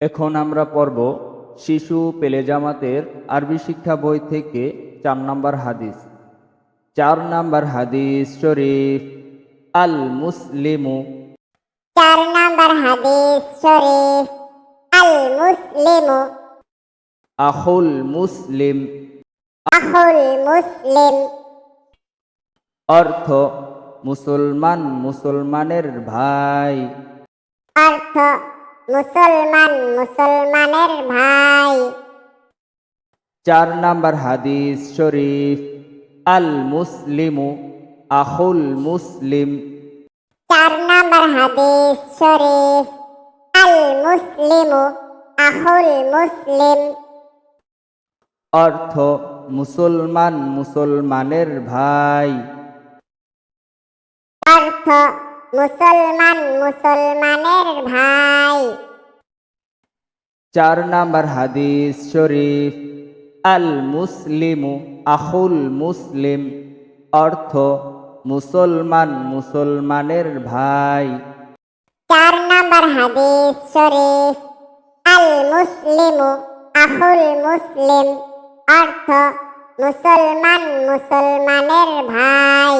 এখন আমরা পড়ব শিশু পেলে জামাতের আরবি শিক্ষা বই থেকে চার নম্বর হাদিস। চার নম্বর হাদিস শরীফ আল মুসলিমু। চার নম্বর হাদিস শরীফ আল মুসলিমু। আহুল মুসলিম। আহুল মুসলিম। অর্থ মুসলমান মুসলমানের ভাই। অর্থ মুসলমান মুসলমানের ভাই। চার নম্বর হাদিস শরীফ আল মুসলিমু আহুল মুসলিম। চার নম্বর হাদিস শরীফ আল মুসলিমু আহুল মুসলিম। অর্থ মুসলমান মুসলমানের ভাই। অর্থ মুসলমান মুসলমানের ভাই। চার নম্বর হাদিস শরীফ আল মুসলিমু আহুল মুসলিম অর্থ মুসলমান মুসলমানের ভাই। চার নম্বর হাদিস শরীফ আল মুসলিমু আহুল মুসলিম অর্থ মুসলমান মুসলমানের ভাই।